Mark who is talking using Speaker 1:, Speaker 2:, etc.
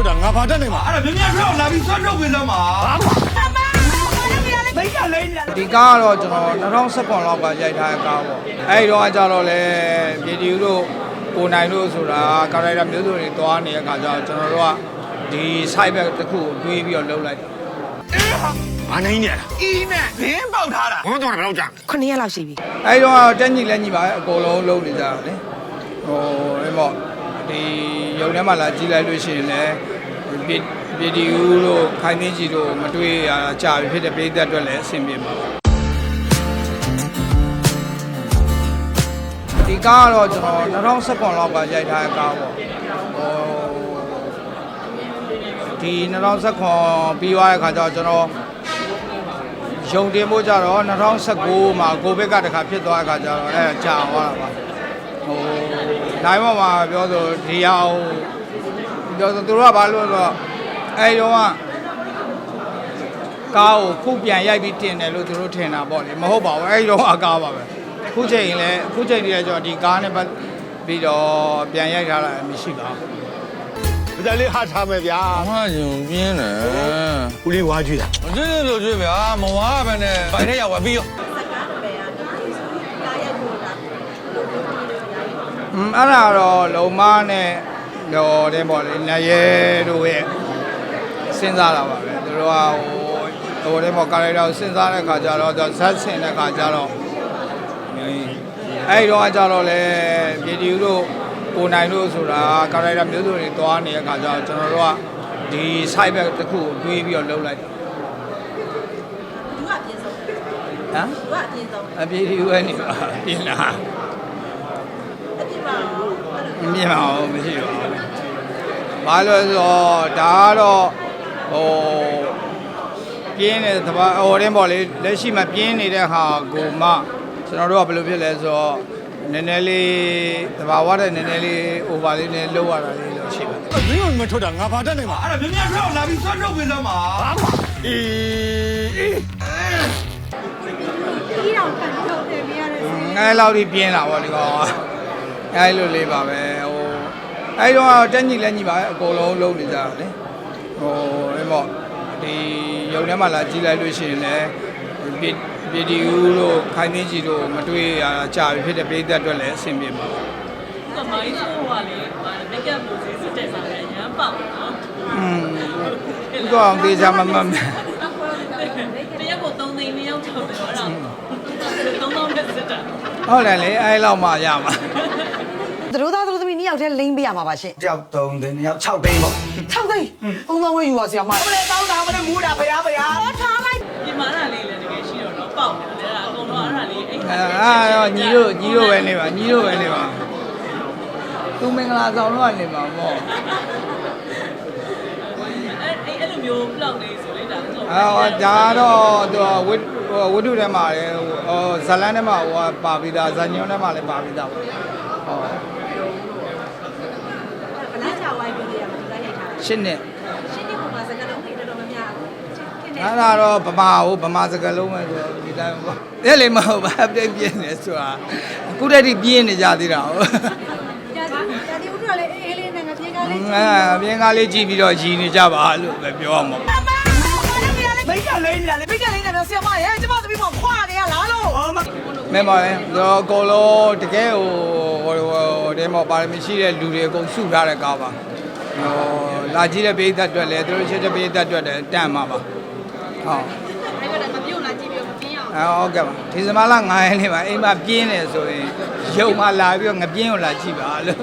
Speaker 1: ထွက်တာငါဘာတတ်နိုင်မှာ
Speaker 2: အဲ့ဒါမြင်မြင်ထွက်လာပြီးဆွတ်ထုတ်ပေးစမ်းပါမိတ်ကလေးညာ
Speaker 3: ဒီကားကတော့ကျွန်တော်2019လောက်ကရိုက်ထားတဲ့ကားပေါ့အဲဒီတော့ကကြတော့လေဗီဒီယိုတို့ကိုနိုင်တို့ဆိုတာကာရိုက်တာမျိုးစုံတွေတွားနေတဲ့အခါကျတော့ကျွန်တော်တို့ကဒီ site ဘက်တစ်ခုကိုတွေးပြီးတော့လုပ်လိုက်တယ်
Speaker 1: ဘာနိုင်နေရ
Speaker 2: အီးနဲ့ဘင်းပေါက်ထားတာ
Speaker 1: ဘုန်းတော်ဘယ်တော့ကြာ
Speaker 4: ခုနှစ်ရက်လောက်ရှိပြီ
Speaker 3: အဲဒီတော့ကတက်ညီလက်ညီပါအကုန်လုံးလုပ်နေကြတာလေဟိုအဲ့ပေါ့ဒီ ရုံထဲမှာလာကြည့်လိုက်လို့ရှိရင်လည်းဗီဗီဒီယိုတို့ခိုင်သိကြီးတို့မတွေ့ရတာကြာပြီဖြစ်တဲ့ပြည်သက်အတွက်လည်းအဆင်ပြေမှာပါဒီကားကတော့ကျွန်တော်2019လောက်ကရိုက်ထားတဲ့ကားပေါ့ဟိုဒီ2019ပြီးသွားတဲ့ခါကျတော့ကျွန်တော်ရုံတင်ဖို့ကြတော့2019မှာကိုဗစ်ကတခါဖြစ်သွားတဲ့ခါကျတော့အဲကြာသွားတာပါဟို နိုင်ပေါ်မှာပြောဆိုဒီအောင်ပြောဆိုသူတို့ကဘာလို့လဲဆိုတော့အဲဒီတော့ကကားကိုခုပြန်ရိုက်ပြီးတင်တယ်လို့သူတို့ထင်တာပေါ့လေမဟုတ်ပါဘူးအဲဒီတော့အကားပါပဲခုချိန်လည်းခုချိန်တည်းကျတော့ဒီကားနဲ့ပတ်ပြီးတော့ပြန်ရိုက်ထားတာမရှိပါဘူး
Speaker 1: ဒါလေးဟာထားမယ်ဗျာ
Speaker 5: ဟာကျုံပြင်းတယ်
Speaker 1: ဦးလေးဝါကြည့်တာ
Speaker 5: မသိသေးလို့ကြွေးဗျာမဝါပဲနဲ့ဘိုင်ထဲရောက်ပါပြီးရော
Speaker 3: อืม အဲ့ဒါတော့လုံမနဲ့တော့တဲ့ပေါ့လေနရဲတို့ရဲ့စဉ်းစားတာပါပဲသူတို့ကဟိုဟိုတဲ့ပေါ့ကာရိုက်တာကိုစဉ်းစားတဲ့ခါကျတော့သူဇက်ဆင်တဲ့ခါကျတော့အဲ့ဒီတော့ကကြတော့လေဗီဒီယိုတို့ကိုနိုင်တို့ဆိုတာကာရိုက်တာမျိုးစုံတွေတွားနေတဲ့ခါကျတော့ကျွန်တော်တို့ကဒီ site ဘက်တစ်ခုကိုတွေးပြီးတော့လုပ်လိုက်တယ်
Speaker 6: သူကအပြင်းဆုံး
Speaker 3: ဟမ်
Speaker 6: သူကအပြင်းဆုံး
Speaker 3: အပြေဒီဝဲနေပါပြင်လာ
Speaker 6: အပြင်းပါတော့အဲ့လို
Speaker 3: မမြင်ပါဘူးမရှိပါဘူး။ဘာလို့လဲဆိုတော့ဒါကတော့ဟိုပြင်းနေတဲ့တဘာဟိုတင်းပေါ့လေလက်ရှိမှာပြင်းနေတဲ့ဟာကိုမှကျွန်တော်တို့ကဘယ်လိုဖြစ်လဲဆိုတော့နည်းနည်းလေးတဘာဝတဲ့နည်းနည်းလေး over လေးနဲ့လောက်ရတာလေးလို့ရှိပါတယ်
Speaker 1: မင်းကမထွက်တာငါဘာတတ်နိုင်မှာ
Speaker 2: အဲ့ဒါမြင်မြင်ထွက်လာပြီးဆွတ်ထုတ်ပေးစမ်းပါ
Speaker 1: အေးအေး
Speaker 6: ကြီးတော့ခံထုတ်တယ်မရတဲ့။
Speaker 3: ငဲလောက်ထိပြင်းတာပေါ့ဒီကောင်။ အဲလိုလေးပါပဲဟိုအဲဒီတော့တက်ညီလက်ညီပါအကုန်လုံးလုံးနေကြတာလေ။ဟိုအဲ့ပေါ့ဒီရုံထဲမှာလာကြည့်လိုက်လို့ရှိရင်လည်းဗီဗီဒီယိုတို့ခိုင်သိကြီးတို့မတွေ့ရတာကြာပြီဖြစ်တဲ့ပြည်သက်အတွက်လည်းအဆင်ပြေမှာပါ
Speaker 7: ကမိုင်းဆိုးကလေမိတ်ကပ်လို့စီစစ်တဲ့စားတယ်ရမ်းပေါက်နော်။
Speaker 3: อืมဒီကောင်သေးချာမမမ
Speaker 7: တရက်ကို3သိန်းနှစ်ယောက်ထောက်တယ်အဲ့ဒါ3000နဲ့စစ်တာ
Speaker 3: ဟုတ်တယ်လေအဲလောက်မှရမှာ
Speaker 4: သူတို့သားသူတို့သမီးနှစ်ယောက်တည်းလိမ့်ပေးရမှာပါရှင်
Speaker 2: ကြောက်တုံးတယ်နှစ်ယောက်6သိန်းပေါ့
Speaker 4: 6သိန်းဘုံသောဝဲယူပါဆရာမ
Speaker 2: မလဲတောင်းတာမလဲမူးတာဖရားဖရား
Speaker 7: ဒီမှာအဲ့ဒါလေးလည်းတကယ်ရှိတော့တော့ပေါက်တယ်အဲ့ဒါအကုန်လုံးအဲ့ဒါလေးအဲ့
Speaker 3: အဲအဲတော့ညီတို့ညီတို့ပဲနေပါညီတို့ပဲနေပါသူမင်္ဂလာဆောင်တော့နေမှာပေါ့
Speaker 7: အဲ့အဲ့လိုမျိုးပလောက်လေးဆိုလိုက်တာဆို
Speaker 3: အော်ဒါတော့သူဝိဝိတုထဲမှာလေဟိုဇလန်းထဲမှာဟိုပါပြီးသားဇညွန်းထဲမှာလည်းပါပြီးသားပေါ့ဟုတ်
Speaker 6: ဗလန်းချဝိုင်းပြီးရမှာသူကရိုက်ထားတာ
Speaker 3: ရှင်းနဲ့
Speaker 6: ရှင်းနေပုံမှာစကားလုံးတွေတော်တော်များများခင်ဗျာ
Speaker 3: အဲ့ဒါတော့ဗမာဟိုဗမာစကားလုံးပဲဆိုတော့ဒီတိုင်းပေါ့အဲ့လေမဟုတ်ပါအပြည့်ပြင်းနေဆိုတာအခုတည်းကပြင်းနေကြသေးတာဟုတ်
Speaker 6: ကြာကြာဒီဦးတို့လည်းအေးအေးလေးနဲ့ငါပြေးကားလေး
Speaker 3: အဲအပြင်းကားလေးကြည့်ပြီးတော့ရည်နေကြပါလို့ပဲပြောအောင်ပေါ့
Speaker 2: မိတ်ကလေးညာလေ
Speaker 4: မိတ်ကလေးနဲ့ဆရာမရဲ့ကျမသမီးမခွာနေရလားလို့
Speaker 3: မဲပါလေတော့အကုန်လုံးတကယ်ဟိုဟိုဟိုတဲမှာပါရမီရှိတဲ့လူတွေအကုန်စုထားတဲ့ကားပါဟိုလာကြည့်တဲ့ပေးသက်အတွက်လည်းသူတို့ရှိတဲ့ပေးသက်အတွက်လည်းတန်မှာပါဟုတ်
Speaker 6: အဲ့ဒါမပြုတ်လာကြည့်ပြီးမပြင်းအောင်
Speaker 3: အဲဟုတ်ကဲ့ပါဒီစမလာ9ရက်နေပါအိမ်မှာပြင်းနေဆိုရင်ရုံမှာလာပြီးတော့ငပြင်းကိုလာကြည့်ပါလို့